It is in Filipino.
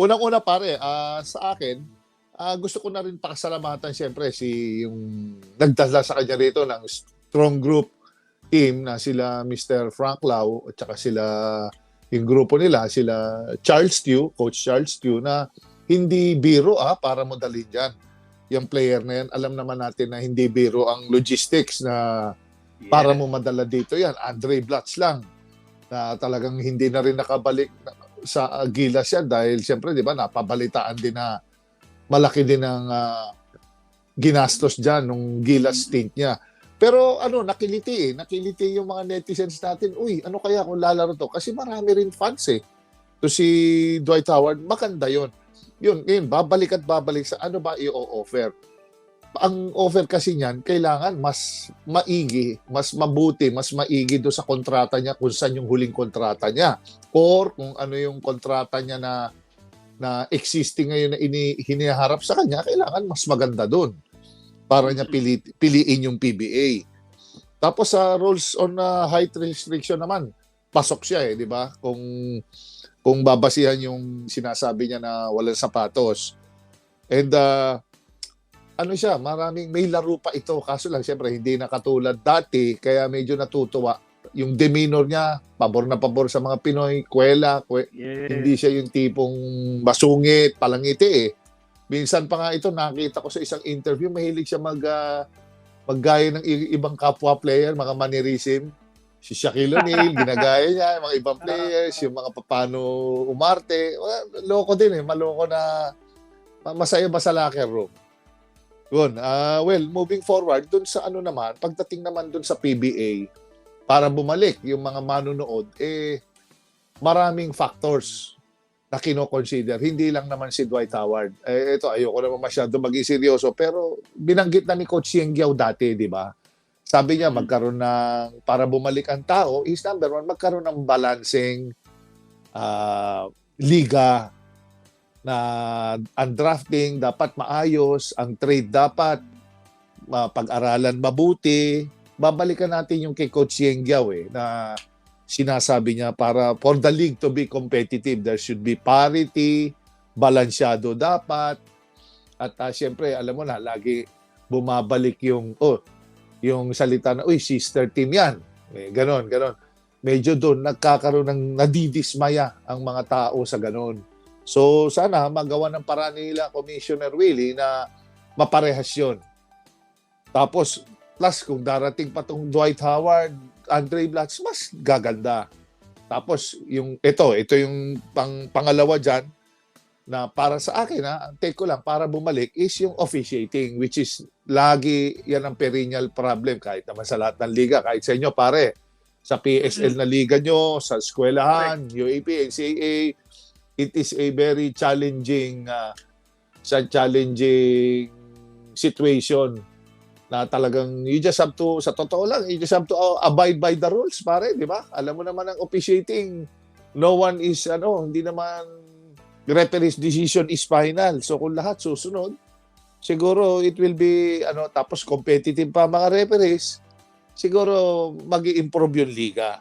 Unang-una pare, ah, sa akin, ah, gusto ko na rin pasalamatan siyempre si yung nagdala sa kanya rito ng strong group team na sila Mr. Frank Lau at saka sila yung grupo nila, sila Charles Tew, Coach Charles Tew na hindi biro ah, para mo dalhin dyan. Yung player na yan, alam naman natin na hindi biro ang logistics na para mo madala dito yan. Andre Blatz lang na talagang hindi na rin nakabalik sa uh, Gilas yan dahil siyempre di ba napabalitaan din na malaki din ang ah, ginastos dyan nung Gilas stint niya. Pero ano, nakiliti eh. Nakiliti yung mga netizens natin. Uy, ano kaya kung lalaro to? Kasi marami rin fans eh. To si Dwight Howard, maganda yon. Yun, ngayon, babalik at babalik sa ano ba i-offer. Ang offer kasi niyan, kailangan mas maigi, mas mabuti, mas maigi do sa kontrata niya kung saan yung huling kontrata niya. Or kung ano yung kontrata niya na na existing ngayon na ini, hiniharap sa kanya, kailangan mas maganda doon para niya pili, piliin yung PBA. Tapos sa rules on uh, height restriction naman, pasok siya eh, di ba? Kung kung babasihan yung sinasabi niya na walang sapatos. And uh, ano siya, maraming may laro pa ito. Kaso lang siyempre hindi na katulad dati kaya medyo natutuwa. Yung demeanor niya, pabor na pabor sa mga Pinoy, kwela, kwe, Yeah. hindi siya yung tipong masungit, palangiti eh. Minsan pa nga ito, nakita ko sa isang interview, mahilig siya mag, ah, maggaya ng ibang kapwa player, mga mannerism. Si Shaquille O'Neal, ginagaya niya, yung mga ibang players, yung mga papano umarte. Well, loko din eh, maloko na ma- masaya ba sa locker room. Yun, ah, well, moving forward, dun sa ano naman, pagdating naman dun sa PBA, para bumalik yung mga manunood, eh, maraming factors na kino-consider. Hindi lang naman si Dwight Howard. Eh, ito, ayoko naman masyado maging seryoso, pero binanggit na ni Coach Yeng Giao dati, di ba? Sabi niya, Mm. magkaroon ng, para bumalik ang tao, is number one, magkaroon ng balancing ah, liga na ang drafting dapat maayos, ang trade dapat pag-aralan mabuti. Babalikan natin yung kay Coach Yeng Giao eh, na sinasabi niya para for the league to be competitive, there should be parity, balansyado dapat. At uh, siyempre, alam mo na, lagi bumabalik yung, oh, yung salita na, uy, sister team yan. Eh, ganon, ganon. Medyo doon, nagkakaroon ng nadidismaya ang mga tao sa ganon. So, sana magawa ng paraan nila, Commissioner Willie, na maparehas yun. Tapos, plus kung darating pa tong Dwight Howard, Andre Blatz, mas gaganda. Tapos, yung, ito, ito yung pang, pangalawa dyan, na para sa akin, ha, ang take ko lang, para bumalik, is yung officiating, which is lagi yan ang perennial problem, kahit naman sa lahat ng liga, kahit sa inyo, pare, sa PSL na liga nyo, sa eskwelahan, UAP, NCAA, it is a very challenging, uh, challenging situation na talagang you just have to, sa totoo lang, you just have to uh, abide by the rules, pare, di ba? Alam mo naman ang officiating, no one is, ano, hindi naman referee's decision is final. So kung lahat susunod, siguro it will be, ano, tapos competitive pa mga referees, siguro mag improve yung liga.